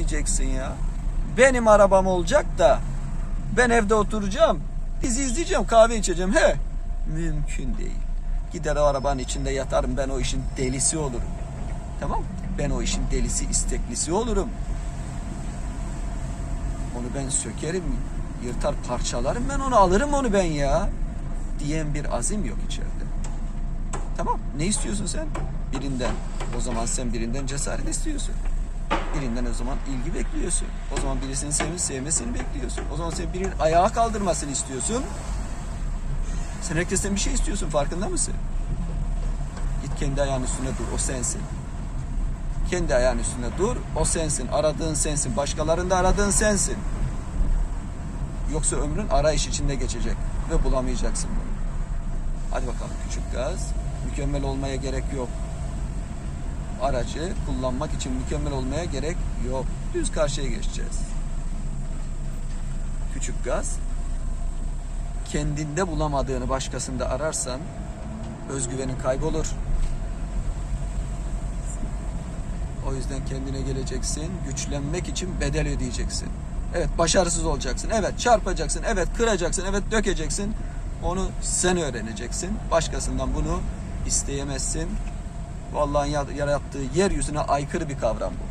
diyeceksin ya. Benim arabam olacak da ben evde oturacağım. Dizi izleyeceğim, kahve içeceğim. He. Mümkün değil. Gider o arabanın içinde yatarım. Ben o işin delisi olurum. Tamam? Ben o işin delisi, isteklisi olurum. Onu ben sökerim, yırtar parçalarım ben onu alırım onu ben ya. Diyen bir azim yok içeride. Tamam. Ne istiyorsun sen? Birinden. O zaman sen birinden cesaret istiyorsun. Birinden o zaman ilgi bekliyorsun. O zaman birisinin sevip sevmesini bekliyorsun. O zaman sen birinin ayağa kaldırmasını istiyorsun. Sen herkesten bir şey istiyorsun farkında mısın? Git kendi ayağının üstüne dur o sensin. Kendi ayağının üstüne dur o sensin. Aradığın sensin. Başkalarında aradığın sensin. Yoksa ömrün arayış içinde geçecek ve bulamayacaksın bunu. Hadi bakalım küçük gaz. Mükemmel olmaya gerek yok. Aracı kullanmak için mükemmel olmaya gerek yok. Düz karşıya geçeceğiz. Küçük gaz. Kendinde bulamadığını başkasında ararsan özgüvenin kaybolur. O yüzden kendine geleceksin. Güçlenmek için bedel ödeyeceksin. Evet başarısız olacaksın. Evet çarpacaksın. Evet kıracaksın. Evet dökeceksin. Onu sen öğreneceksin. Başkasından bunu isteyemezsin. Vallahi yarattığı yeryüzüne aykırı bir kavram bu.